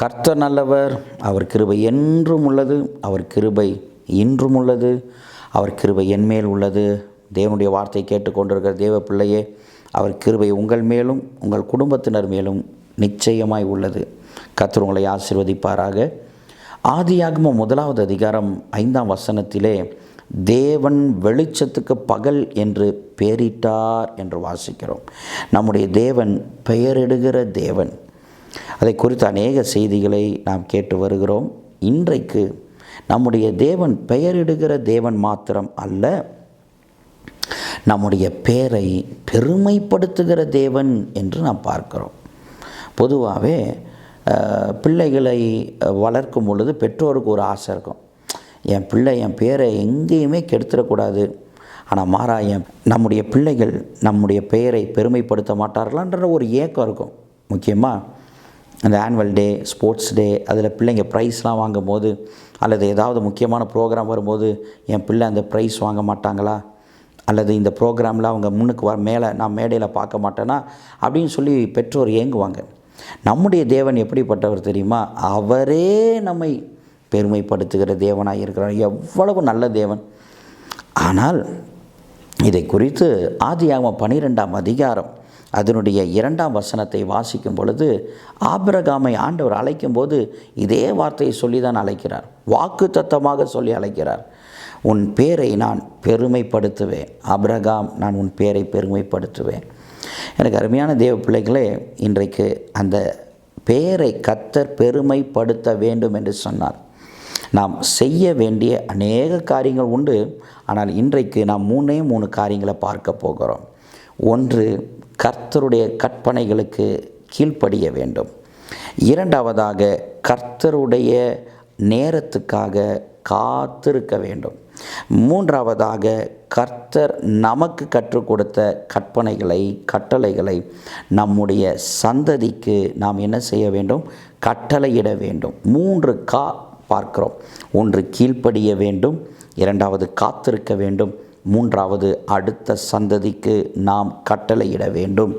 கர்த்த நல்லவர் அவர் கிருபை என்றும் உள்ளது அவர் கிருபை இன்றும் உள்ளது அவர் கிருபை என்மேல் உள்ளது. தேவனுடைய வார்த்தை கேட்டுக்கொண்டிருக்கிற தேவ பிள்ளையே அவர் கிருபை உங்கள் மேலும் உங்கள் குடும்பத்தினர் மேலும் நிச்சயமாய் உள்ளது. கர்த்தர் உங்களை ஆசிர்வதிப்பாராக. ஆதியாகம முதலாவது அதிகாரம் ஐந்தாம் வசனத்திலே தேவன் வெளிச்சத்துக்கு பகல் என்று பெயரிட்டார் என்று வாசிக்கிறோம். நம்முடைய தேவன் பெயரிடுகிற தேவன் அதை குறித்து அநேக செய்திகளை நாம் கேட்டு வருகிறோம். இன்றைக்கு நம்முடைய தேவன் பெயரிடுகிற தேவன் மாத்திரம் அல்ல நம்முடைய பேரை பெருமைப்படுத்துகிற தேவன் என்று நாம் பார்க்கிறோம். பொதுவாகவே பிள்ளைகளை வளர்க்கும் பொழுது பெற்றோருக்கு ஒரு ஆசை இருக்கும். என் பிள்ளை என் பேரை எங்கேயுமே கெடுத்துடக்கூடாது. ஆனால் மாறா என் நம்முடைய பிள்ளைகள் நம்முடைய பெயரை பெருமைப்படுத்த மாட்டார்களான்ற ஒரு ஏக்கம் இருக்கும். முக்கியமாக அந்த ஆனுவல் டே ஸ்போர்ட்ஸ் டே அதில் பிள்ளைங்க ப்ரைஸ்லாம் வாங்கும்போது அல்லது ஏதாவது முக்கியமான ப்ரோக்ராம் வரும்போது என் பிள்ளை அந்த ப்ரைஸ் வாங்க மாட்டாங்களா? அல்லது இந்த ப்ரோக்ராமில் அவங்க முன்னுக்கு வர மேலே நான் மேடையில் பார்க்க மாட்டேன்னா அப்படின்னு சொல்லி பெற்றோர் ஏங்குவாங்க. நம்முடைய தேவன் எப்படிப்பட்டவர் தெரியுமா? அவரே நம்மை பெருமைப்படுத்துகிற தேவனாக இருக்கிறார். எவ்வளவு நல்ல தேவன். ஆனால் இதை குறித்து ஆதியாகம பனிரெண்டாம் அதிகாரம் அதனுடைய இரண்டாம் வசனத்தை வாசிக்கும் பொழுது ஆபிரகாமை ஆண்டவர் அழைக்கும்போது இதே வார்த்தையை சொல்லி தான் அழைக்கிறார். வாக்கு தத்தமாக சொல்லி அழைக்கிறார். உன் பேரை நான் பெருமைப்படுத்துவேன். ஆபிரகாம் நான் உன் பேரை பெருமைப்படுத்துவேன். எனக்கு அருமையான தேவ பிள்ளைகளே இன்றைக்கு அந்த பேரை கத்தர் பெருமைப்படுத்த வேண்டும் என்று சொன்னார். நாம் செய்ய வேண்டிய அநேக காரியங்கள் உண்டு. ஆனால் இன்றைக்கு நாம் மூணே மூணு காரியங்களை பார்க்க போகிறோம். ஒன்று கர்த்தருடைய கற்பனைகளுக்கு கீழ்ப்படிய வேண்டும். இரண்டாவதாக கர்த்தருடைய நேரத்துக்காக காத்திருக்க வேண்டும். மூன்றாவதாக கர்த்தர் நமக்கு கற்றுக் கொடுத்த கற்பனைகளை கட்டளைகளை நம்முடைய சந்ததிக்கு நாம் என்ன செய்ய வேண்டும்? கட்டளையிட வேண்டும். மூன்று கா பார்க்கிறோம். ஒன்று கீழ்ப்படிய வேண்டும். இரண்டாவது காத்திருக்க வேண்டும். மூன்றாவது அடுத்த சந்ததிக்கு நாம் கட்டளையிட வேண்டும்.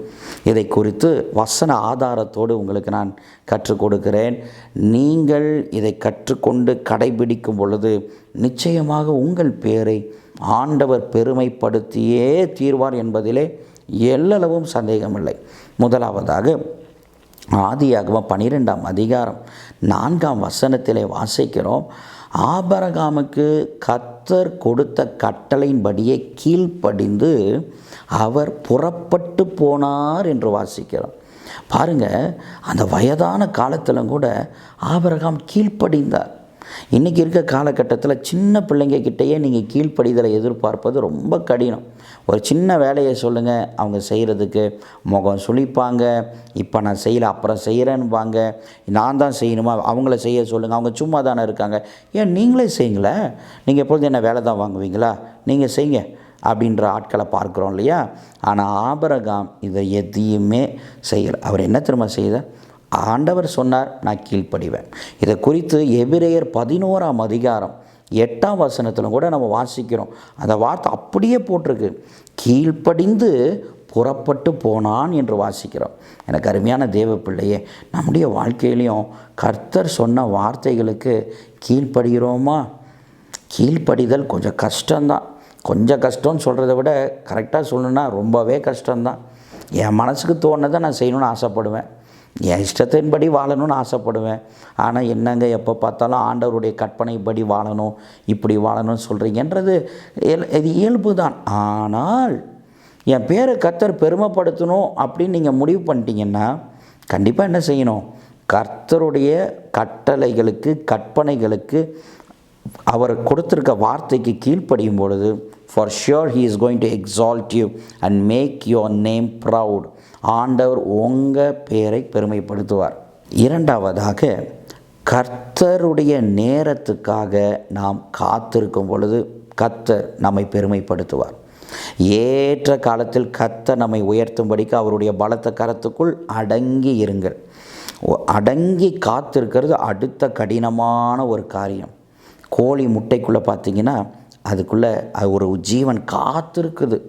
இதை குறித்து வசன ஆதாரத்தோடு உங்களுக்கு நான் கற்றுக் கொடுக்கிறேன். நீங்கள் இதை கற்றுக்கொண்டு கடைபிடிக்கும் பொழுது நிச்சயமாக உங்கள் பேரை ஆண்டவர் பெருமைப்படுத்தியே தீர்வார் என்பதிலே எல்லளவும் சந்தேகமில்லை. முதலாவதாக ஆதியாகமம் பனிரெண்டாம் அதிகாரம் நான்காம் வசனத்திலே வாசிக்கிறோம். ஆபரகாமுக்கு கத்தர் கொடுத்த கட்டளையின்படியே கீழ்ப்படிந்து அவர் புறப்பட்டு போனார் என்று வாசிக்கிறோம். பாருங்க அந்த வயதான காலத்திலும் கூட ஆபரகாம் கீழ்ப்படிந்தார். இன்றைக்கி இருக்க காலகட்டத்தில் சின்ன பிள்ளைங்க கிட்டேயே நீங்கள் கீழ்ப்படிதலை எதிர்பார்ப்பது ரொம்ப கடினம். ஒரு சின்ன வேலையை சொல்லுங்கள் அவங்க செய்கிறதுக்கு முகம் சுளிப்பாங்க இப்போ நான் செய்யலை அப்புறம் செய்கிறேன்னுபாங்க நான் தான் செய்யணுமா? அவங்கள செய்ய சொல்லுங்கள் அவங்க சும்மா தானே இருக்காங்க. ஏன் நீங்களே செய்யுங்களேன் நீங்கள் எப்பொழுது என்ன வேலை தான் வாங்குவீங்களா? நீங்கள் செய்யுங்க அப்படின்ற ஆட்களை பார்க்குறோம் இல்லையா? ஆனால் ஆபரகாம் இதை எதையுமே செய்யலை. அவர் என்ன திரும்ப செய்தார்? ஆண்டவர் சொன்னார் நான் கீழ்ப்படிவேன். இதை குறித்து எபிரேயர் பதினோராம் அதிகாரம் எட்டாம் வசனத்தில் கூட நம்ம வாசிக்கிறோம். அந்த வார்த்தை அப்படியே போட்டிருக்கு. கீழ்ப்படிந்து புறப்பட்டு போனான் என்று வாசிக்கிறோம். எனக்கு அருமையான தேவ பிள்ளையே நம்முடைய வாழ்க்கையிலையும் கர்த்தர் சொன்ன வார்த்தைகளுக்கு கீழ்ப்படுகிறோமா? கீழ்ப்படிதல் கொஞ்சம் கஷ்டம்தான். கொஞ்சம் கஷ்டம்னு சொல்கிறத விட கரெக்டாக சொல்லணுன்னா ரொம்பவே கஷ்டம்தான். என் மனசுக்கு தோணுதை நான் செய்யணும்னு ஆசைப்படுவேன். என் இஷ்டத்தின்படி வாழணும்னு ஆசைப்படுவேன். ஆனால் என்னங்க எப்போ பார்த்தாலும் ஆண்டவருடைய கற்பனைப்படி வாழணும் இப்படி வாழணும்னு சொல்கிறீங்கன்றது இது இயல்பு தான் ஆனால் என் பேரை கர்த்தர் பெருமைப்படுத்தணும் அப்படின்னு நீங்கள் முடிவு பண்ணிட்டீங்கன்னா கண்டிப்பாக என்ன செய்யணும்? கர்த்தருடைய கட்டளைகளுக்கு கற்பனைகளுக்கு அவர் கொடுத்துருக்க வார்த்தைக்கு கீழ்ப்படியும் பொழுது for sure he is going to exalt you and make your name proud ஆண்டவர் உங்கள் பேரை பெருமைப்படுத்துவார். இரண்டாவதாக கர்த்தருடைய நேரத்துக்காக நாம் காத்திருக்கும் பொழுது கர்த்தர் நம்மை பெருமைப்படுத்துவார். ஏற்ற காலத்தில் கர்த்தர் நம்மை உயர்த்தும்படிக்கு அவருடைய பலத்த கரத்துக்குள் அடங்கி இருங்கள். அடங்கி காத்திருக்கிறது அடுத்த கடினமான ஒரு காரியம். கோழி முட்டைக்குள்ளே பார்த்தீங்கன்னா அதுக்குள்ளே அது ஒரு ஜீவன் காத்திருக்குது.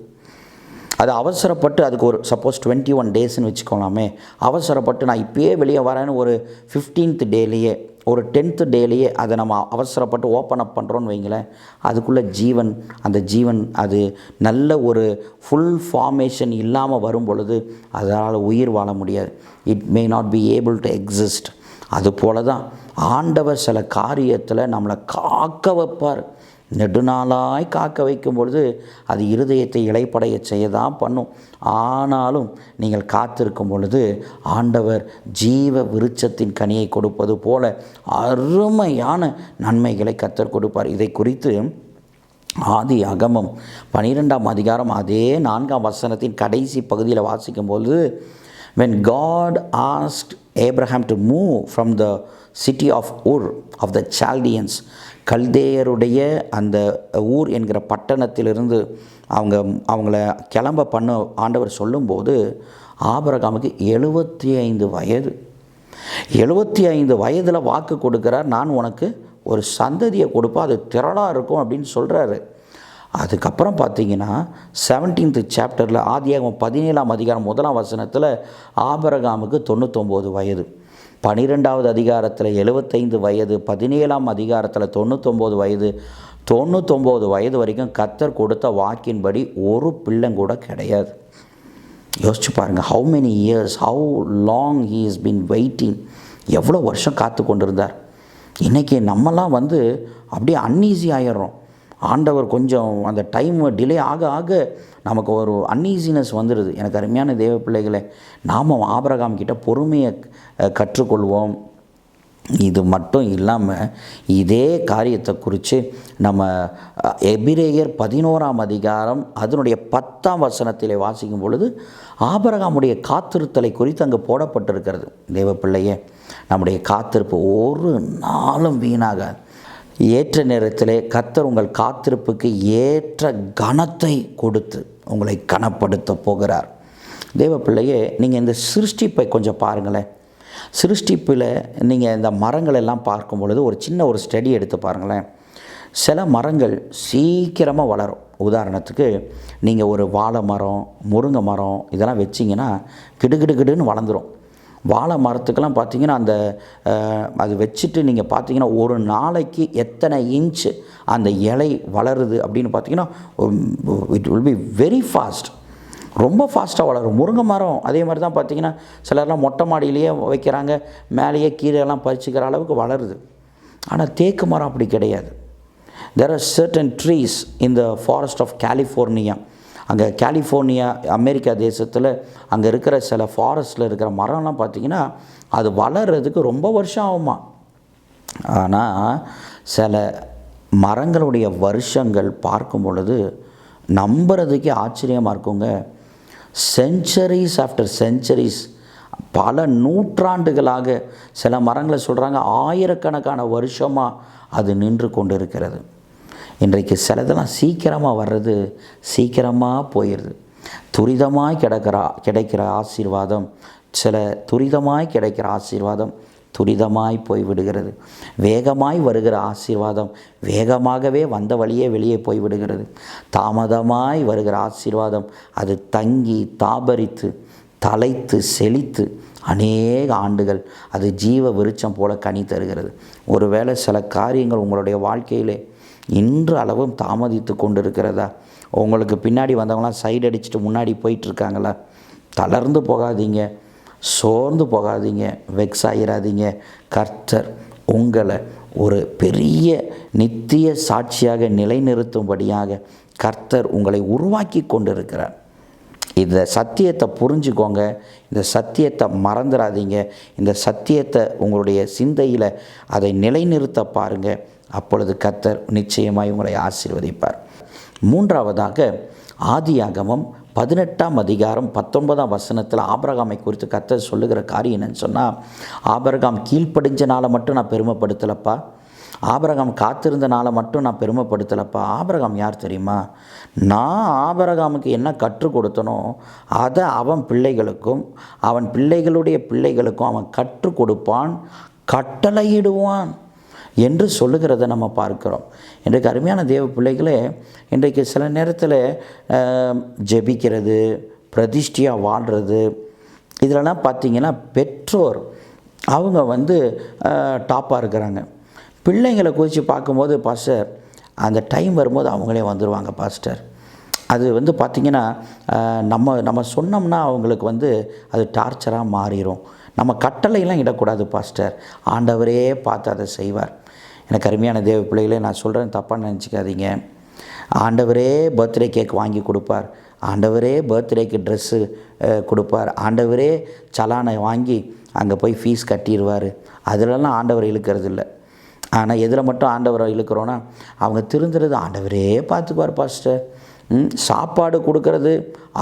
அது அவசரப்பட்டு அதுக்கு ஒரு சப்போஸ் டுவெண்ட்டி ஒன் டேஸ்ன்னு வச்சுக்கோலாமே அவசரப்பட்டு நான் இப்போயே வெளியே வரேன்னு ஒரு ஃபிஃப்டீன்த் டேலேயே ஒரு டென்த்து டேலேயே அதை நம்ம அவசரப்பட்டு ஓப்பன் அப் பண்ணுறோன்னு வைங்களேன் அதுக்குள்ளே ஜீவன் அந்த ஜீவன் அது நல்ல ஒரு ஃபுல் ஃபார்மேஷன் இல்லாமல் வரும் பொழுது அதனால் உயிர் வாழ முடியாது. It may not be able to exist அது போல தான் ஆண்டவர் சில காரியத்தில் நம்மளை காக்க வைப்பார். நெடுநாளாய் காக்க வைக்கும் பொழுது அது இருதயத்தை இலைப்படைய செய்ய தான் பண்ணும். ஆனாலும் நீங்கள் காத்திருக்கும் பொழுது ஆண்டவர் ஜீவ விருட்சத்தின் கனியை கொடுப்பது போல அருமையான நன்மைகளை கத்தர் கொடுப்பார். இதை குறித்து ஆதி அகமம் பனிரெண்டாம் அதிகாரம் அதே நான்காம் வசனத்தின் கடைசி பகுதியில் வாசிக்கும்போது when God asked Abraham to move from the city of Ur of the Chaldeans கல்தேயருடைய அந்த ஊர் என்கிற பட்டணத்திலிருந்து அவங்க அவங்கள கிளம்ப பண்ண ஆண்டவர் சொல்லும்போது ஆபரகாமுக்கு எழுபத்தி ஐந்து வயது. எழுபத்தி ஐந்து வயதில் வாக்கு கொடுக்குறார் நான் உனக்கு ஒரு சந்ததியை கொடுப்பேன் அது திரளாக இருக்கும் அப்படின்னு சொல்கிறாரு அதுக்கப்புறம் பார்த்தீங்கன்னா செவன்டீன்த் சாப்டரில் ஆதியாகம் பதினேழாம் அதிகாரம் முதலாம் வசனத்தில் ஆபரகாமுக்கு தொண்ணூத்தொம்பது வயது. பனிரெண்டாவது அதிகாரத்தில் எழுபத்தைந்து வயது பதினேழாம் அதிகாரத்தில் தொண்ணூத்தொம்பது வயது தொண்ணூத்தொம்பது வயது வரைக்கும் கத்தர் கொடுத்த வாக்கின்படி ஒரு பிள்ளைங்கூட கிடையாது. யோசிச்சு பாருங்கள் how many years how long he is been waiting எவ்வளோ வருஷம் காத்து கொண்டிருந்தார் இன்றைக்கி நம்மலாம் வந்து அப்படியே அன்ஈஸி ஆயிடுறோம். ஆண்டவர் கொஞ்சம் அந்த டைம் டிலே ஆக ஆக நமக்கு ஒரு அன்ஈஸினஸ் வந்துடுது எனக்கு அருமையான தேவ பிள்ளைகளை நாம் ஆபரகாம் கிட்ட பொறுமையை கற்றுக்கொள்வோம். இது மட்டும் இல்லாமல் இதே காரியத்தை குறித்து நம்ம எபிரேயர் பதினோராம் அதிகாரம் அதனுடைய பத்தாம் வசனத்திலே வாசிக்கும் பொழுது ஆபரகாமுடைய காத்திருத்தலை குறித்து அங்கே போடப்பட்டிருக்கிறது. தேவ பிள்ளையே நம்முடைய காத்திருப்பு ஒரு நாளும் வீணாகாது. ஏற்ற நேரத்திலே கத்தர் உங்கள் காத்திருப்புக்கு ஏற்ற கனத்தை கொடுத்து உங்களை கனப்படுத்த போகிறார். தேவ பிள்ளையே நீங்கள் இந்த சிருஷ்டிப்பை கொஞ்சம் பாருங்களேன். சிருஷ்டிப்பில் நீங்கள் இந்த மரங்கள் எல்லாம் பார்க்கும் பொழுது ஒரு சின்ன ஒரு ஸ்டடி எடுத்து பாருங்களேன். சில மரங்கள் சீக்கிரமாக வளரும். உதாரணத்துக்கு நீங்கள் ஒரு வாழை மரம் முருங்கை மரம் இதெல்லாம் வச்சிங்கன்னா கிடுகிடுகிடுன்னு வளர்ந்துடும் வாழை மரத்துக்கெல்லாம் பார்த்தீங்கன்னா அந்த அது வச்சுட்டு நீங்கள் பார்த்தீங்கன்னா ஒரு நாளைக்கு எத்தனை இன்ச் அந்த இலை வளருது அப்படின்னு பார்த்தீங்கன்னா it will be very fast ரொம்ப ஃபாஸ்ட்டாக வளரும். முருங்கை மரம் அதே மாதிரி தான் பார்த்தீங்கன்னா சிலர்லாம் மொட்டை மாடியிலேயே வைக்கிறாங்க மேலேயே கீரையெல்லாம் பறிச்சுக்கிற அளவுக்கு வளருது. ஆனால் தேக்கு மரம் அப்படி கிடையாது. There are certain trees in the forest of California அங்கே கலிஃபோர்னியா அமெரிக்கா தேசத்தில் அங்கே இருக்கிற சில ஃபாரஸ்ட்டில் இருக்கிற மரம்லாம் பார்த்திங்கன்னா அது வளர்கிறதுக்கு ரொம்ப வருஷம் ஆகுமா? ஆனால் சில மரங்களுடைய வருஷங்கள் பார்க்கும் பொழுது நம்புறதுக்கே ஆச்சரியமாக இருக்குங்க. செஞ்சுரிஸ் ஆஃப்டர் செஞ்சுரிஸ் பல நூற்றாண்டுகளாக சில மரங்களை சொல்கிறாங்க ஆயிரக்கணக்கான வருஷமாக அது நின்று கொண்டு இருக்கிறது இன்றைக்கு சிலதெல்லாம் சீக்கிரமாக வர்றது சீக்கிரமாக போயிடுது. துரிதமாய் கிடக்கிற கிடைக்கிற ஆசீர்வாதம் சில துரிதமாய் கிடைக்கிற ஆசீர்வாதம் துரிதமாய் போய் விடுகிறது. வேகமாய் வருகிற ஆசீர்வாதம் வேகமாகவே வந்த வழியே வெளியே போய் விடுகிறது. தாமதமாய் வருகிற ஆசீர்வாதம் அது தங்கி தாபரித்து தலைத்து செழித்து அநேக ஆண்டுகள் அது ஜீவ விருச்சம் போல கனி தருகிறது. ஒருவேளை சில காரியங்கள் உங்களுடைய வாழ்க்கையிலே இன்று அளவும் தாமதித்து கொண்டிருக்கிறதா? உங்களுக்கு பின்னாடி வந்தவங்களாம் சைடு அடிச்சுட்டு முன்னாடி போயிட்டுருக்காங்களா? தளர்ந்து போகாதீங்க. சோர்ந்து போகாதீங்க. வெக்ஸ் ஆயிராதீங்க. கர்த்தர் உங்களை ஒரு பெரிய நித்திய சாட்சியாக நிலைநிறுத்தும்படியாக கர்த்தர் உங்களை உருவாக்கி கொண்டிருக்கிறார். இந்த சத்தியத்தை புரிஞ்சுக்கோங்க. இந்த சத்தியத்தை மறந்துடாதீங்க. இந்த சத்தியத்தை உங்களுடைய சிந்தையில் அதை நிலைநிறுத்த பாருங்கள் அப்பொழுது கத்தர் நிச்சயமாய் உங்களை ஆசீர்வதிப்பார். மூன்றாவதாக ஆதியாகமம் பதினெட்டாம் அதிகாரம் பத்தொன்பதாம் வசனத்தில் ஆபரகாமை குறித்து கத்தர் சொல்லுகிற காரியம் என்னன்னு சொன்னால் ஆபரகாம் கீழ்ப்படிஞ்சனால மட்டும் நான் பெருமைப்படுத்தலப்பா. ஆபரகாம் காத்திருந்தனால மட்டும் நான் பெருமைப்படுத்தலப்பா. ஆபரகாம் யார் தெரியுமா? நான் ஆபரகாமுக்கு என்ன கற்றுக் கொடுத்தனோ அதை அவன் பிள்ளைகளுக்கும் அவன் பிள்ளைகளுடைய பிள்ளைகளுக்கும் அவன் கற்றுக் கொடுப்பான் கட்டளையிடுவான். என்று சொல்லுகிறத நம்ம பார்க்கிறோம். இன்றைக்கு அருமையான தேவ பிள்ளைகளே இன்றைக்கு சில நேரத்தில் ஜெபிக்கிறது பிரதிஷ்டியாக வாழ்கிறது இதிலலாம் பார்த்திங்கன்னா பெற்றோர் அவங்க வந்து டாப்பாக இருக்கிறாங்க. பிள்ளைங்களை குறித்து பார்க்கும்போது பாஸ்டர் அந்த டைம் வரும்போது அவங்களே வந்துடுவாங்க பாஸ்டர் அது வந்து பார்த்திங்கன்னா நம்ம நம்ம சொன்னோம்னா அவங்களுக்கு வந்து அது டார்ச்சராக மாறிடும் நம்ம கட்டளையெல்லாம் இடக்கூடாது பாஸ்டர் ஆண்டவரே பார்த்து அதை செய்வார். எனக்கு அருமையான தேவ பிள்ளைகளே நான் சொல்கிறேன் தப்பாக நினச்சிக்காதீங்க. ஆண்டவரே பர்த்டே கேக் வாங்கி கொடுப்பார். ஆண்டவரே பர்த்டேக்கு ட்ரெஸ்ஸு கொடுப்பார். ஆண்டவரே சலானை வாங்கி அங்கே போய் ஃபீஸ் கட்டிடுவார். அதிலெல்லாம் ஆண்டவர் இழுக்கிறது இல்லை ஆனால் எதில் மட்டும் ஆண்டவரை இழுக்கிறோன்னா அவங்க திருந்துறது ஆண்டவரே பார்த்துக்குவார் பாஸ்டர் சாப்பாடு கொடுக்கறது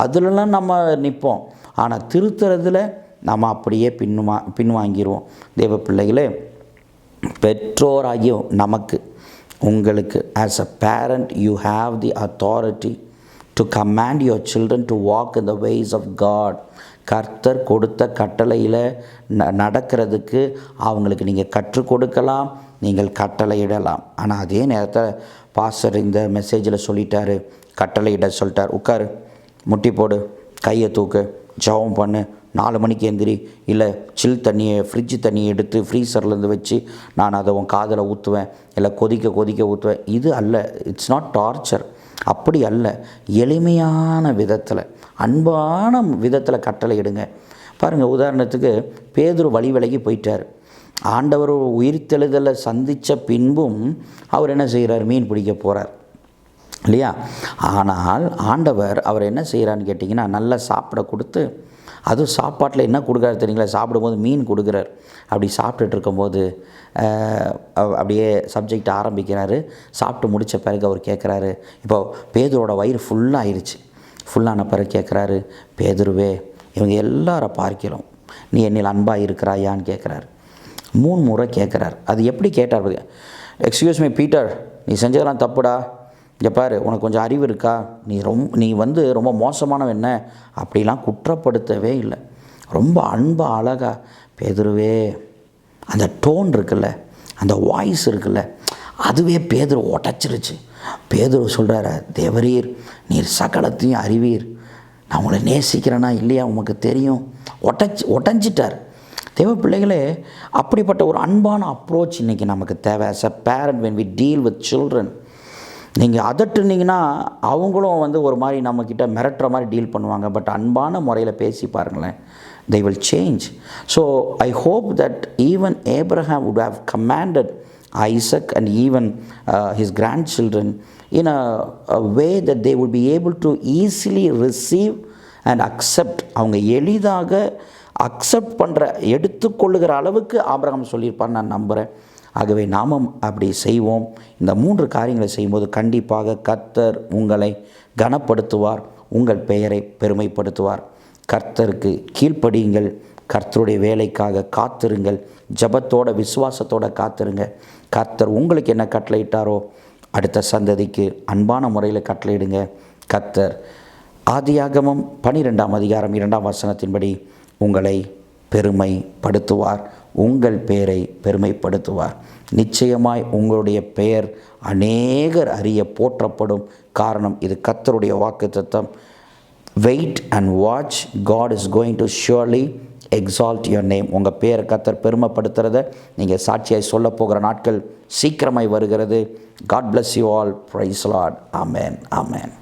அதுலலாம் நம்ம நிற்போம் ஆனால் திருத்துறதுல நம்ம அப்படியே பின்னுமா பின்வாங்கிடுவோம் தேவ பிள்ளைகளே பெற்றோராகிய நமக்கு உங்களுக்கு as a parent you have the authority to command your children to walk in the ways of God கர்த்தர் கொடுத்த கட்டளையில் ந நடக்கிறதுக்கு அவங்களுக்கு நீங்கள் கற்றுக் கொடுக்கலாம் நீங்கள் கட்டளையிடலாம். ஆனால் அதே நேரத்தில் பாஸ்டர் இந்த மெசேஜில் சொல்லிட்டாரு கட்டளையிட சொல்லிட்டார். உட்காரு முட்டி போடு கையை தூக்கு ஜெபம் பண்ணு நாலு மணிக்கு எந்திரி இல்லை சில் தண்ணியை ஃப்ரிட்ஜ் தண்ணியை எடுத்து ஃப்ரீசர்லேருந்து வச்சு நான் அதை உன் காதில் ஊற்றுவேன் இல்லை கொதிக்க கொதிக்க ஊற்றுவேன். இது அல்ல இட்ஸ் நாட் டார்ச்சர் அப்படி அல்ல எளிமையான விதத்தில் அன்பான விதத்தில் கட்டளை இடுங்க பாருங்கள் உதாரணத்துக்கு பேதுரு வழி விலகி போயிட்டார். ஆண்டவர் உயிர்த்தெழுதலை சந்தித்த பின்பும் அவர் என்ன செய்கிறார்? மீன் பிடிக்க போகிறார் இல்லையா? ஆனால் ஆண்டவர் அவர் என்ன செய்கிறான்னு கேட்டிங்கன்னா நல்லா சாப்பிட கொடுத்து அதுவும் சாப்பாட்டில் என்ன கொடுக்குறாரு தெரியுங்களா? சாப்பிடும்போது மீன் கொடுக்குறார். அப்படி சாப்பிட்டுட்டு இருக்கும்போது அப்படியே சப்ஜெக்ட் ஆரம்பிக்கிறாரு. சாப்பிட்டு முடித்த பிறகு அவர் கேட்குறாரு இப்போ பேதரோட வயிறு ஃபுல்லாக ஆயிடுச்சு ஃபுல்லான பிறகு கேட்குறாரு பேதுருவே இவங்க எல்லாரை பார்க்கிறோம் நீ என்னில் அன்பாக இருக்கிறாயான்னு கேட்குறாரு. மூணு முறை கேட்குறாரு. அது எப்படி கேட்டார் எக்ஸ்கியூஸ் மீ பீட்டர் நீ செஞ்சதெல்லாம் தப்புடா. இங்கே பாரு உனக்கு கொஞ்சம் அறிவு இருக்கா? நீ ரொம்ப நீ வந்து ரொம்ப மோசமானவன் என்ன? அப்படிலாம் குற்றப்படுத்தவே இல்லை. ரொம்ப அன்பாக அழகா பேதுருவே. அந்த டோன் இருக்குல்ல அந்த வாய்ஸ் இருக்குல்ல அதுவே பேதுரு உடச்சிருச்சு. பேதுரு சொல்கிறாரு தேவரீர் நீர் சகலத்தையும் அறிவீர். நான் உங்களை நேசிக்கிறேனா இல்லையா? உமக்கு தெரியும். ஒட்டச்சி ஒட்டஞ்சிட்டார் தேவ பிள்ளைகளே அப்படிப்பட்ட ஒரு அன்பான அப்ரோச் இன்றைக்கி நமக்கு தேவை. As a parent when we deal with children நீங்கள் அதட்டுனீங்கன்னா அவங்களும் வந்து ஒரு மாதிரி நம்மக்கிட்ட மிரட்டுற மாதிரி டீல் பண்ணுவாங்க பட் அன்பான முறையில் பேசி பாருங்களேன் they will change so I hope that even Abraham would have commanded Isaac and even his grandchildren in a way that they they be able to easily receive and and அவங்க எளிதாக accept பண்ணுற எடுத்துக்கொள்ளுகிற அளவுக்கு ஆபிரகம் சொல்லியிருப்பான்னு நான் நம்புகிறேன் ஆகவே நாமும் அப்படி செய்வோம். இந்த மூன்று காரியங்களை செய்யும்போது கண்டிப்பாக கர்த்தர் உங்களை கனப்படுத்துவார் உங்கள் பெயரை பெருமைப்படுத்துவார். கர்த்தருக்கு கீழ்ப்படியுங்கள் கர்த்தருடைய வேலைக்காக காத்திருங்கள் ஜபத்தோட விசுவாசத்தோட காத்திருங்க. கர்த்தர் உங்களுக்கு என்ன கட்டளையிட்டாரோ அடுத்த சந்ததிக்கு அன்பான முறையில் கட்டளையிடுங்க. கர்த்தர் ஆதியாகமம் பனிரெண்டாம் அதிகாரம் இரண்டாம் வசனத்தின்படி உங்களை பெருமைப்படுத்துவார். உங்கள் பெயரை பெருமைப்படுத்துவார். நிச்சயமாய் உங்களுடைய பெயர் அநேகர் அறிய போற்றப்படும் காரணம் இது கர்த்தருடைய வாக்குத்தத்தம். Wait and watch God is going to surely exalt your name உங்கள் பேரை கத்தர் பெருமைப்படுத்துகிறத நீங்கள் சாட்சியாய் சொல்ல போகிற நாட்கள் சீக்கிரமாய் வருகிறது. God bless you all praise lord amen amen